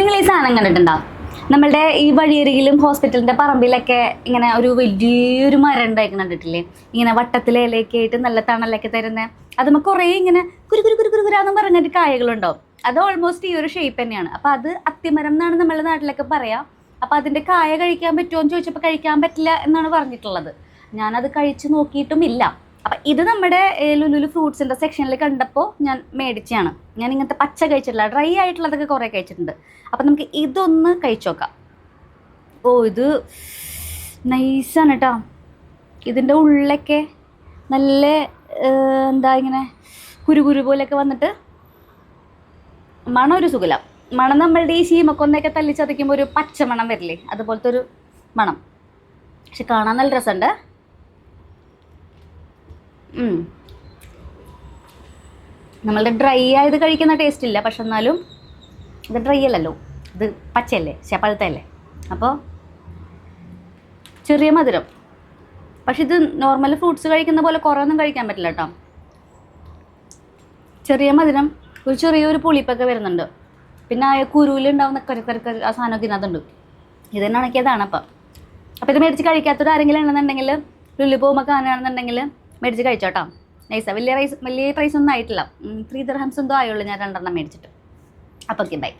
നിങ്ങൾ ഈ സാധനം കണ്ടിട്ടുണ്ടോ? നമ്മളുടെ ഈ വഴിയരികിലും ഹോസ്പിറ്റലിന്റെ പറമ്പിലൊക്കെ ഇങ്ങനെ ഒരു വലിയൊരു മരം ഉണ്ടായിരിക്കണം കണ്ടിട്ടില്ലേ? ഇങ്ങനെ വട്ടത്തിലെ ഇലയൊക്കെ ആയിട്ട് നല്ല തണലൊക്കെ തരുന്ന അതുമ്മ കുറേ ഇങ്ങനെ കുരു കുരു കുരു കുരുകുരാന്ന് പറഞ്ഞിട്ട് കായകളുണ്ടാവും അത് ഓൾമോസ്റ്റ് ഈ ഒരു ഷേപ്പ് തന്നെയാണ്. അപ്പോൾ അത് അത്തിമരം എന്നാണ് നമ്മളുടെ നാട്ടിലൊക്കെ പറയാം. അപ്പോൾ അതിന്റെ കായ കഴിക്കാൻ പറ്റുമോ എന്ന് ചോദിച്ചപ്പോൾ കഴിക്കാൻ പറ്റില്ല എന്നാണ് പറഞ്ഞിട്ടുള്ളത്. ഞാനത് കഴിച്ച് നോക്കിയിട്ടും ഇല്ല അപ്പം ഇത് നമ്മുടെ ലുലു ലുലുലു ഫ്രൂട്ട്സിന്റെ സെക്ഷനിൽ കണ്ടപ്പോൾ ഞാൻ മേടിച്ചതാണ് ഞാൻ ഇങ്ങനത്തെ പച്ച കഴിച്ചിട്ടില്ല. ഡ്രൈ ആയിട്ടുള്ളതൊക്കെ കുറേ കഴിച്ചിട്ടുണ്ട്. അപ്പം നമുക്ക് ഇതൊന്ന് കഴിച്ചു നോക്കാം ഓ ഇത് നൈസാണ് കേട്ടോ ഇതിന്റെ ഉള്ളൊക്കെ നല്ല എന്താ ഇങ്ങനെ കുരുകുരു പോലെയൊക്കെ വന്നിട്ട് മണം ഒരു സുഖല. മണം നമ്മളുടെ ഈ ശീമക്കൊന്നൊക്കെ തല്ലിച്ചതയ്ക്കുമ്പോൾ ഒരു പച്ച മണം വരില്ലേ? അതുപോലത്തെ ഒരു മണം. പക്ഷെ കാണാൻ നല്ല രസമുണ്ട്. നമ്മളുടെ ഡ്രൈ ആയത് കഴിക്കുന്ന ടേസ്റ്റ് ഇല്ല. പക്ഷെ എന്നാലും ഇത് ഡ്രൈ അല്ലല്ലോ. ഇത് പച്ചയല്ലേ? പഴുത്തല്ലേ അപ്പോൾ ചെറിയ മധുരം. പക്ഷെ ഇത് നോർമൽ ഫ്രൂട്ട്സ് കഴിക്കുന്ന പോലെ കുറേ ഒന്നും കഴിക്കാൻ പറ്റില്ല കേട്ടോ ചെറിയ മധുരം ഒരു ചെറിയൊരു പുളിപ്പൊക്കെ വരുന്നുണ്ട്. പിന്നെ ആ കുരുവിലുണ്ടാവുന്ന കരുക്കരുക്ക ആ സാധനമൊക്കെ ഇതിനകത്തുണ്ട്. ഇത് തന്നെ ഉണക്കിയതാണ് അപ്പം അപ്പോൾ ഇത് മേടിച്ച് കഴിക്കാത്തൊരു ആരെങ്കിലും ഉണ്ടെന്നുണ്ടെങ്കിൽ ലുല്ലു പോകുമ്പോൾ കാണുകയാണെന്നുണ്ടെങ്കിൽ മേടിച്ച് കഴിച്ചോട്ടോ. നൈസാ വലിയ റൈസ് വലിയ പ്രൈസ് ഒന്നും ആയിട്ടില്ല. ത്രീ ദർഹംസ് എന്തോ ആയുള്ളൂ ഞാൻ രണ്ടെണ്ണം മേടിച്ചിട്ട്. അപ്പോൾ ഓക്കെ ബൈ